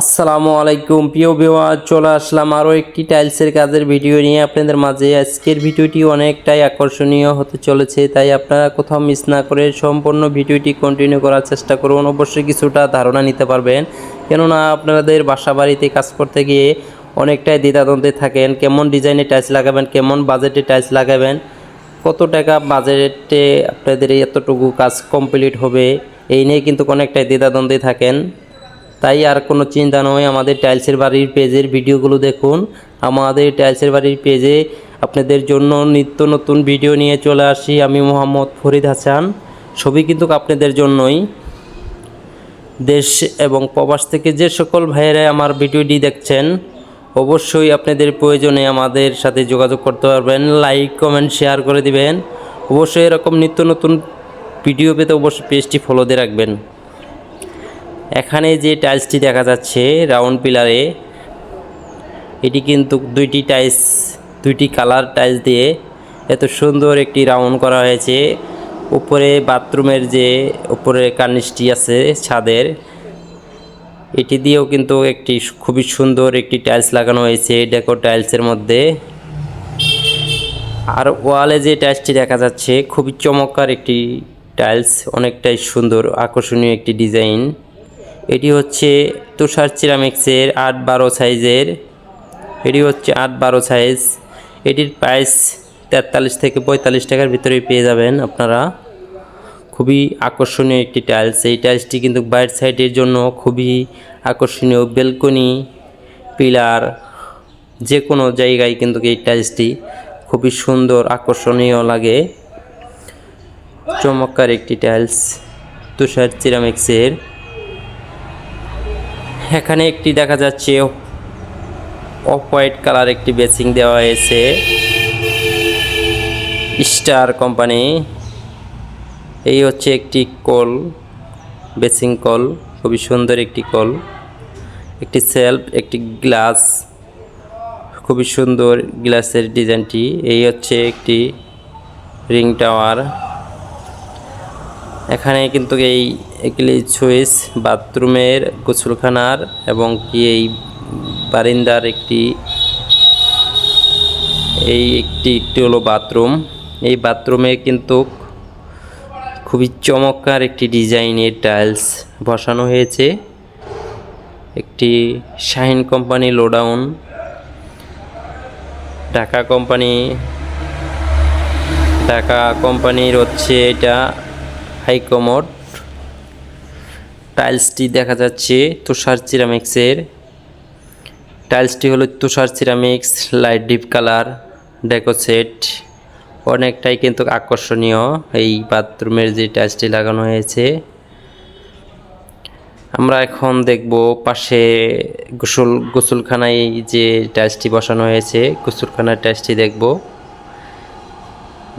আসসালামু আলাইকুম। প্রিয় বিওয়া চলে আসলাম আরও একটি টাইলসের কাজের ভিডিও নিয়ে। আপনাদের মাঝে আজকের ভিডিওটি অনেকটাই আকর্ষণীয় হতে চলেছে, তাই আপনারা কোথাও মিস না করে সম্পূর্ণ ভিডিওটি কন্টিনিউ করার চেষ্টা করুন। অবশ্যই কিছুটা ধারণা নিতে পারবেন, কেননা আপনাদের বাসা বাড়িতে কাজ করতে গিয়ে অনেকটাই দ্বিধাদ্বন্দ্বে থাকেন। কেমন ডিজাইনের টাইলস লাগাবেন, কেমন বাজেটে টাইলস লাগাবেন, কত টাকা বাজেটে আপনাদের এতটুকু কাজ কমপ্লিট হবে, এই নিয়ে কিন্তু অনেকটাই দ্বিধাদ্বন্দ্বে থাকেন। তাই আর কোনো চিন্তা নয়, আমাদের টাইলসের বাড়ির পেজের ভিডিওগুলো দেখুন। আমাদের টাইলসের বাড়ির পেজে আপনাদের জন্য নিত্য নতুন ভিডিও নিয়ে চলে আসি। আমি মোহাম্মদ ফরিদ হাসান। ছবি কিন্তু আপনাদের জন্যই। দেশ এবং প্রবাস থেকে যে সকল ভাইয়েরা আমার ভিডিওটি দেখছেন, অবশ্যই আপনাদের প্রয়োজনে আমাদের সাথে যোগাযোগ করতে পারবেন। লাইক, কমেন্ট, শেয়ার করে দিবেন। অবশ্যই এরকম নিত্য নতুন ভিডিও পেতে অবশ্যই পেজটি ফলো দিয়ে রাখবেন। এখানে যে টাইলসটি দেখা যাচ্ছে রাউন্ড পিলারে, এটি কিন্তু দুইটি টাইলস, দুইটি কালার টাইলস দিয়ে এত সুন্দর একটি রাউন্ড করা হয়েছে। উপরে বাথরুমের যে, উপরে কার্নিশটি আছে ছাদের, এটি দিয়েও কিন্তু একটি খুবই সুন্দর একটি টাইলস লাগানো হয়েছে ডেকো টাইলসের মধ্যে। আর ওয়ালে যে টাইলসটি দেখা যাচ্ছে, খুবই চমৎকার একটি টাইলস, অনেকটাই সুন্দর, আকর্ষণীয় একটি ডিজাইন। এটি হচ্ছে তুষার সিরামিক্সের আট বারো সাইজের। এটি হচ্ছে আট বারো সাইজ। এটির প্রাইস তেতাল্লিশ থেকে পঁয়তাল্লিশ টাকার ভিতরে পেয়ে যাবেন আপনারা। খুবই আকর্ষণীয় একটি টাইলস এই টাইলসটি কিন্তু বাইরের সাইডের জন্য খুবই আকর্ষণীয় বেলকনি পিলার যে কোনো জায়গায় কিন্তু এই টাইলসটি খুবই সুন্দর, আকর্ষণীয় লাগে। চমৎকার একটি টাইলস তুষার সিরামিক্সের এখানে একটি দেখা যাচ্ছে অফ হোয়াইট কালার একটি বেসিং দেওয়া হয়েছে। Star company. এই হচ্ছে একটি কল, বেসিং কল, খুবই সুন্দর একটি কল। একটি সেলফ, একটি গ্লাস, খুবই সুন্দর গ্লাসের ডিজাইনটি। এই হচ্ছে একটি রিং টাওয়ার। এখানে কিন্তু এই এগুলি সুইচ বাথরুমের গোসলখানার এবং কি এই বারিন্দার একটি, এই একটি একটি হলো বাথরুম। এই বাথরুমে কিন্তু খুবই চমৎকার একটি ডিজাইনের টাইলস বসানো হয়েছে। একটি শাহিন কোম্পানি লোডাউন, ঢাকা কোম্পানি, ঢাকা কোম্পানির হচ্ছে এটা হাইকমোড। টাইলসটি দেখা যাচ্ছে তুষার সিরামিক্সের। টাইলসটি হলো Tushar ceramics, light deep colour ডেকোসেট অনেকটাই কিন্তু আকর্ষণীয় এই বাথরুমের যে টাইলসটি লাগানো হয়েছে। আমরা এখন দেখব পাশে গোসল, গোসলখানায় যে টাইলসটি বসানো হয়েছে, গোসলখানার টাইলসটি দেখব।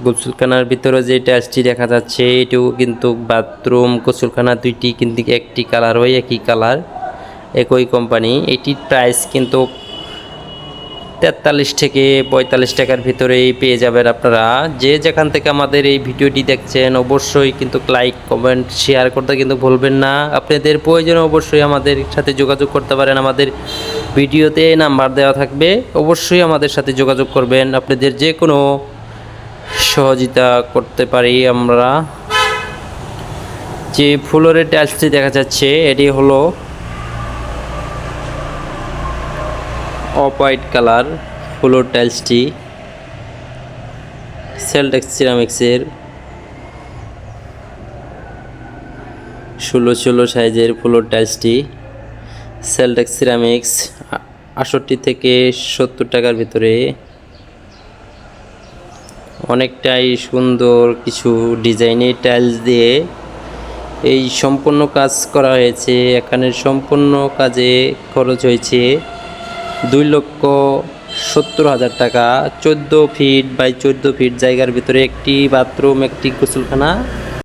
গোসলখানার ভিতরে যে টাইলসটি দেখা যাচ্ছে, এটিও কিন্তু বাথরুম, গোসলখানা দুইটি কিন্তু একটি কালার হয়, একই কালার, একই কোম্পানি। এটির প্রাইস কিন্তু তেতাল্লিশ থেকে পঁয়তাল্লিশ টাকার ভিতরেই পেয়ে যাবেন আপনারা। যে যেখান থেকে আমাদের এই ভিডিওটি দেখছেন, অবশ্যই কিন্তু লাইক কমেন্ট শেয়ার করতে কিন্তু ভুলবেন না। আপনাদের প্রয়োজনে অবশ্যই আমাদের সাথে যোগাযোগ করতে পারেন। আমাদের ভিডিওতে নাম্বার দেওয়া থাকবে। অবশ্যই আমাদের সাথে যোগাযোগ করবেন। আপনাদের যে কোনো সহযোগিতা করতে পারি আমরা। যে ফ্লোরের টাইলসটি দেখা যাচ্ছে, এটি হলো অফ হোয়াইট কালার ফ্লোর টাইলসটি। সেলটেক্স সিরামিক্সের ষোলো ষোলো সাইজের ফ্লোর টাইলসটি। সেলটেক্স সিরামিক্স আটষট্টি থেকে সত্তর টাকার ভিতরে অনেকটাই সুন্দর কিছু ডিজাইনের টাইলস দিয়ে এই সম্পূর্ণ কাজ করা হয়েছে। এখানে সম্পূর্ণ কাজে খরচ হয়েছে দুই লক্ষ সত্তর হাজার টাকা। চোদ্দ ফিট বাই চোদ্দ ফিট জায়গার ভিতরে একটি বাথরুম একটি গোসলখানা।